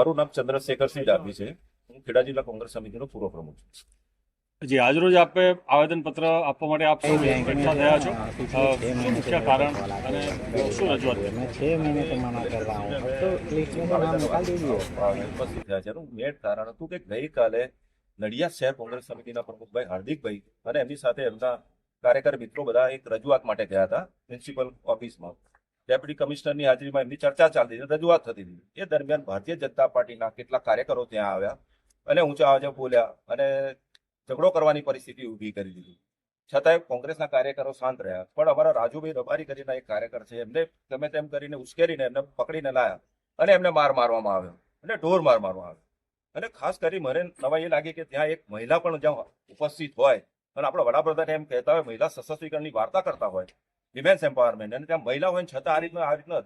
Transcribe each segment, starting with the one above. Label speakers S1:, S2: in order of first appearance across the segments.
S1: મારું નામ ચંદ્રશેખરસિંહ ડાભી છે. હું ખેડા જિલ્લા કોંગ્રેસ સમિતિનો પૂર્વ પ્રમુખ છું.
S2: જી આજરોજ આપે આવેદનપત્ર આપવા માટે આપ સૌ એકઠા થયા છો. મુખ્ય કારણ અને શું રજૂઆત
S3: મેં છ મહિને તો કરવા હું તો લિસ્ટમાં નામ નિકાલ દીધું
S1: ઉપસ્થિત થયા છે. મેં કારણ હતું કે ગઈકાલે નડિયાદ શહેર કોંગ્રેસ સમિતિના પ્રમુખભાઈ હાર્દિકભાઈ અને એમની સાથે એમના કાર્યકર મિત્રો બધા એક રજૂઆત માટે ગયા હતા પ્રિન્સિપલ ઓફિસમાં. ડેપ્યુટી કમિશનરની હાજરીમાં એમની ચર્ચા ચાલતી હતી, રજૂઆત થતી હતી. એ દરમિયાન ભારતીય જનતા પાર્ટીના કેટલાક કાર્યકરો ત્યાં આવ્યા અને ઊંચા અવાજે બોલ્યા અને ઝઘડો કરવાની પરિસ્થિતિ ઊભી કરી દીધી. છતાંય કોંગ્રેસના કાર્યકરો શાંત રહ્યા. પણ અમારા રાજુભાઈ રબારી કરીને એક કાર્યકર છે. એમને ગમે તેમ કરીને ઉશ્કેરીને એમને પકડીને લાયા અને એમને માર મારવામાં આવ્યો અને ઢોર માર મારવામાં આવ્યો. અને ખાસ કરી મને નવાઈ એ લાગી કે ત્યાં એક મહિલા પણ જ્યાં ઉપસ્થિત હોય અને આપણા વડાપ્રધાન એમ કહેતા હોય, મહિલા સશક્તિકરણની વાર્તા કરતા હોય વિમેન્સ એમ્પાવરમેન્ટ અને ત્યાં મહિલા હોય છતાં આ રીતના આ રીતના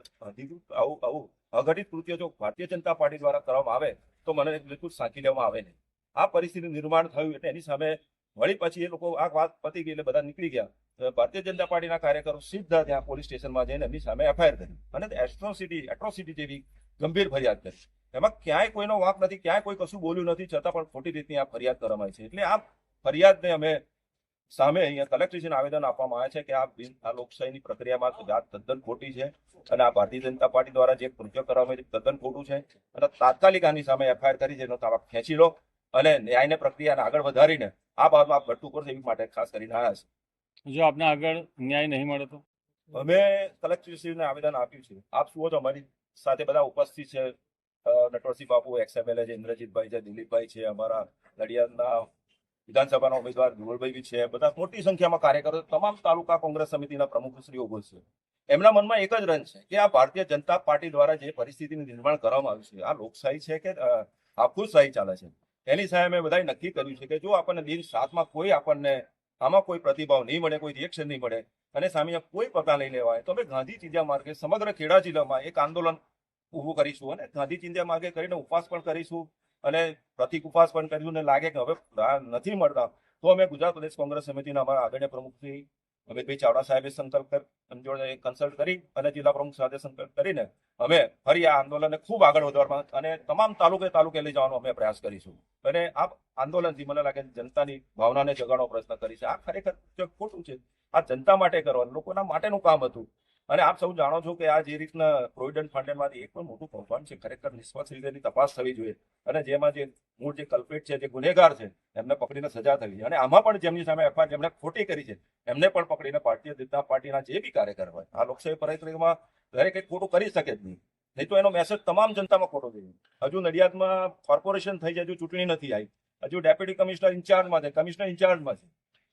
S1: આવું આવું અઘટિત કૃત્ય જો ભારતીય જનતા પાર્ટી દ્વારા કરવામાં આવે, તો મને બિલકુલ સાંકી લેવામાં આવે નહીં. આ પરિસ્થિતિ નિર્માણ થયું એટલે એની સામે વળી પછી એ લોકો આ વાત પતી ગઈ એટલે બધા નીકળી ગયા. ભારતીય જનતા પાર્ટીના કાર્યકરો સીધા ત્યાં પોલીસ સ્ટેશનમાં જઈને એમની સામે એફઆઈઆર કરી અને એટ્રોસિટી એટ્રોસિટી જેવી ગંભીર ફરિયાદ કરી. એમાં ક્યાંય કોઈનો વાંક નથી, ક્યાંય કોઈ કશું બોલ્યું નથી, છતાં પણ ખોટી રીતની આ ફરિયાદ કરવામાં આવી છે. એટલે આ ફરિયાદને અમે સામે અહીંયા કલેક્ટરેશન આવેદન આપવામાં આવે છે કે આ બિલ આ લોકશાહીની પ્રક્રિયામાં વાત તદ્દન ખોટી છે અને આ ભારતીય જનતા પાર્ટી દ્વારા જે કૃત્ય કરવામાં છે તદ્દન ખોટું છે. અને તાત્કાલિક આની સામે એફઆઈઆર કરી છે એનો તાબા ખેંચી લો અને ન્યાયને પ્રક્રિયાને આગળ વધારીને આ બાબતમાં આપ કરશો એવી માટે ખાસ કરીને આવ્યા છે.
S2: જો આપને આગળ ન્યાય નહીં મળે તો?
S1: અમે કલેક્ટરશ્રીને આવેદન આપ્યું છે. આપ શું છો અમારી સાથે બધા ઉપસ્થિત છે. નટવરસિંહ બાપુ એક્સએમએલએ છે ઇન્દ્રજીતભાઈ છે દિલીપભાઈ છે અમારા નડિયાદના વિધાનસભાના ઉમેદવાર ધુવલભાઈ બી છે. બધા મોટી સંખ્યામાં કાર્યકરો તમામ તાલુકા કોંગ્રેસ સમિતિના પ્રમુખશ્રીઓ બોલશે એમના મનમાં એક જ રન છે કે આ ભારતીય જનતા પાર્ટી દ્વારા જે પરિસ્થિતિનું નિર્માણ કરવામાં આવ્યું છે આ લોકશાહી છે કે અ, આફુશાહી ચાલે છે? એની સામે અમે બધાએ નક્કી કર્યું છે કે જો આપણને દિન સાતમાં કોઈ આપણને આમાં કોઈ પ્રતિભાવ નહીં મળે કોઈ રિએક્શન નહીં મળે અને સામે કોઈ પગલાં નહીં લેવાય તો અમે ગાંધી ચિંધ્યા માર્ગે સમગ્ર ખેડા જિલ્લામાં એક આંદોલન ઊભું કરીશું અને ગાંધી ચિંધ્યા માર્ગે કરીને ઉપવાસ પણ કરીશું. અને પ્રતિક ઉપવાસ પણ કર્યું ને લાગે કે હવે નથી મળતા. તો અમે ગુજરાત પ્રદેશ કોંગ્રેસ સમિતિના અમારા આગળના પ્રમુખ શ્રી અમિતભાઈ ચાવડા સાહેબે સંકલ્પ જોડે કન્સલ્ટ કરી અને જિલ્લા પ્રમુખ સાથે સંકલ્પ કરીને અમે ફરી આ આંદોલનને ખૂબ આગળ વધારવા અને તમામ તાલુકે તાલુકે લઈ જવાનો અમે પ્રયાસ કરીશું. અને આ આંદોલનથી મને લાગે જનતાની ભાવનાને જગાડવાનો પ્રયત્ન કરી આ ખરેખર ખોટું છે, આ જનતા માટે કરવાનું, લોકોના માટેનું કામ હતું. અને આપ સૌ જાણો છો કે આ જે રીતના પ્રોવિડન્ટ ફંડમાંથી એક પણ મોટું કૌભાંડ છે, ખરેખર નિષ્પક્ષ રીતે તપાસ થવી જોઈએ. અને જેમાં જે મૂળ જે કલ્પેટ છે, જે ગુનેગાર છે, એમને પકડીને સજા થવી અને આમાં પણ જેમની સામે એફઆઈઆર જેમણે ખોટી કરી છે, એમને પણ પકડીને ભારતીય જનતા પાર્ટીના જે બી કાર્યકર હોય, આ લોકશાહી પરિક્રમામાં દરેક એક ખોટું કરી શકે જ નહીં. નહીં તો એનો મેસેજ તમામ જનતામાં ખોટો જઈએ હજુ નડિયાદમાં કોર્પોરેશન થઈ જાય, હજુ ચૂંટણી નથી આવી. હજુ ડેપ્યુટી કમિશનર ઇન્ચાર્જમાં છે કમિશનર ઇન્ચાર્જમાં છે.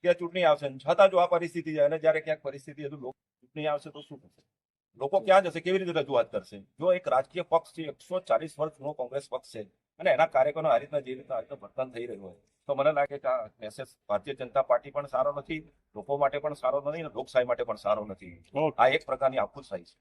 S1: કે ચૂંટણી આવશે છતાં જો આ પરિસ્થિતિ છે અને જ્યારે ક્યાંક પરિસ્થિતિ હજુ ચૂંટણી આવશે તો શું થશે? લોકો ક્યાં જશે? કેવી રીતે રજૂઆત કરશે? જો એક રાજકીય પક્ષ છે એકસો ચાલીસ વર્ષ જૂનો કોંગ્રેસ પક્ષ છે અને એના કાર્યકરો આ રીતના જે રીતના આ રીતના વર્તન થઈ રહ્યું હોય તો મને લાગે કે આ મેસેજ ભારતીય જનતા પાર્ટી પણ સારો નથી લોકો માટે પણ સારો નથી અને લોકશાહી માટે પણ સારો નથી. આ એક પ્રકારની આફુસાઈ છે.